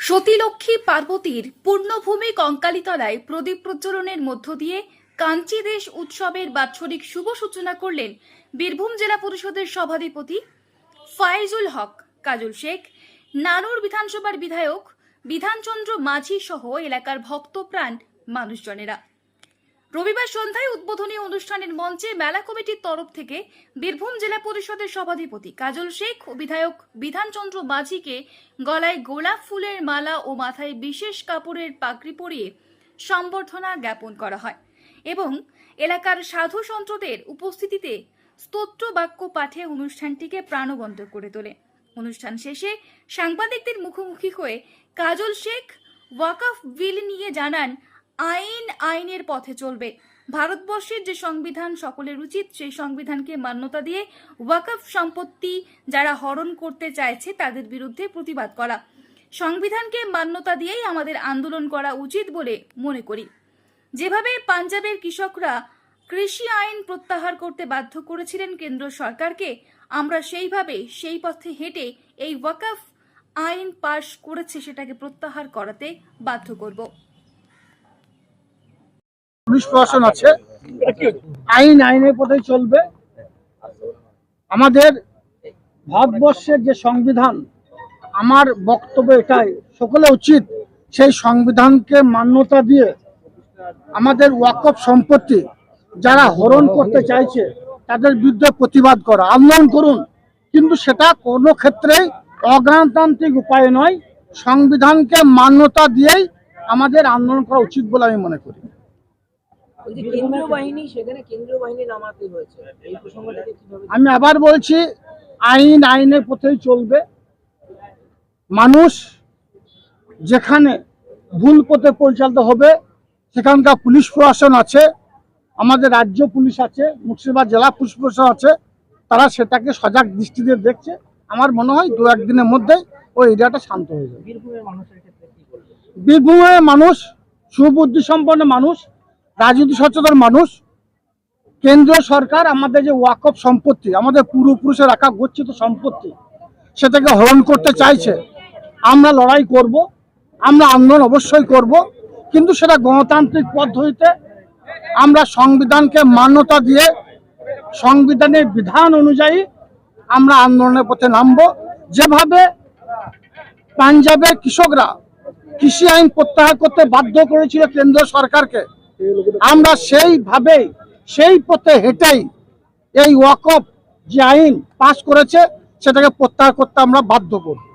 সতীলক্ষ্মী পার্বতীর পূর্ণভূমি কঙ্কালিতলায় প্রদীপ প্রজ্বলনের মধ্য দিয়ে কাঞ্চি দেশ উৎসবের বাৎসরিক শুভ সূচনা করলেন বীরভূম জেলা পরিষদের সভাধিপতি ফায়জুল হক, কাজুল শেখ, নানুর বিধানসভার বিধায়ক বিধানচন্দ্র মাঝি সহ এলাকার ভক্তপ্রাণ মানুষজনেরা। রবিবার সন্ধ্যায় উদ্বোধনী অনুষ্ঠানের মঞ্চে মেলা কমিটির তরফ থেকে বীরভূম জেলা পরিষদের সভাধিপতি কাজল শেখ বিধায়ক বিধানচন্দ্র মাঝিকে গলায় গোলাপ ফুলের মালা ও মাথায় বিশেষ কাপড়ের পাগড়ি পরিয়ে সম্বর্ধনা জ্ঞাপন করা হয় এবং এলাকার সাধু সন্ত্রদের উপস্থিতিতে স্তোত্র বাক্য পাঠে অনুষ্ঠানটিকে প্রাণবন্ত করে তোলে। অনুষ্ঠান শেষে সাংবাদিকদের মুখোমুখি হয়ে কাজল শেখ ওয়াকফ বিল নিয়ে জানান আইন আইনের পথে চলবে। ভারতবর্ষের যে সংবিধান, সকলের উচিত সেই সংবিধানকে মান্যতা দিয়ে ওয়াকফ সম্পত্তি যারা হরণ করতে চাইছে তাদের বিরুদ্ধে প্রতিবাদ করা। সংবিধানকে মান্যতা দিয়েই আমাদের আন্দোলন করা উচিত বলে মনে করি। যেভাবে পাঞ্জাবের কৃষকরা কৃষি আইন প্রত্যাহার করতে বাধ্য করেছিলেন কেন্দ্র সরকারকে, আমরা সেইভাবে সেই পথে হেঁটে এই ওয়াকফ আইন পাশ করেছে সেটাকে প্রত্যাহার করাতে বাধ্য করব। পুলিশ প্রশাসন আছে। আইন আইনের পথেই চলবে। আমাদের ভারতবর্ষের যে সংবিধান আমার বক্তব্য এটাই সকলে উচিত সেই সংবিধানকে মান্যতা দিয়ে আমাদের ওয়াকফ সম্পত্তি যারা হরণ করতে চাইছে তাদের বিরুদ্ধে প্রতিবাদ করা আন্দোলন করুন। কিন্তু সেটা কোনো ক্ষেত্রেই অগণতান্ত্রিক উপায় নয়। সংবিধানকে মান্যতা দিয়েই আমাদের আন্দোলন করা উচিত বলে আমি মনে করি। ওই যে কেন্দ্রীয় বাহিনী সেখানে কেন্দ্রীয় বাহিনী নামাতে হয়েছে। এই প্রসঙ্গটাকে কীভাবে আমি আবার বলছি আইন আইনের পথেই চলবে। মানুষ যেখানে ভুল পথে পরিচালিত হবে সেখানকার পুলিশ প্রশাসন আছে আমাদের রাজ্য পুলিশ আছে মুর্শিদাবাদ জেলা পুলিশ প্রশাসন আছে তারা সেটাকে সজাগ দৃষ্টি দিয়ে দেখছে। আমার মনে হয় দু একদিনের মধ্যেই ওই এরিয়াটা শান্ত হয়ে যাবে। বীরভূমের মানুষের ক্ষেত্রে কি করবে বীরভূমের মানুষ সুবুদ্ধি সম্পন্ন মানুষ রাজনীতি সচেতন মানুষ। কেন্দ্রীয় সরকার আমাদের যে ওয়াকফ সম্পত্তি, আমাদের পূর্বপুরুষের রাখা গচ্ছিত সম্পত্তি, সেটাকে হরণ করতে চাইছে। আমরা লড়াই করব, আমরা আন্দোলন অবশ্যই করব, কিন্তু সেটা গণতান্ত্রিক পদ্ধতিতে আমরা সংবিধানকে মান্যতা দিয়ে, সংবিধানের বিধান অনুযায়ী আমরা আন্দোলনের পথে নামব। যেভাবে পাঞ্জাবের কৃষকরা কৃষি আইন প্রত্যাহার করতে বাধ্য করেছিল কেন্দ্র সরকারকে আমরা সেইভাবেই, সেই পথে হেঁটেই এই ওয়াকফ যে আইন পাশ করেছে, সেটাকে প্রত্যাহার করতে আমরা বাধ্য করব।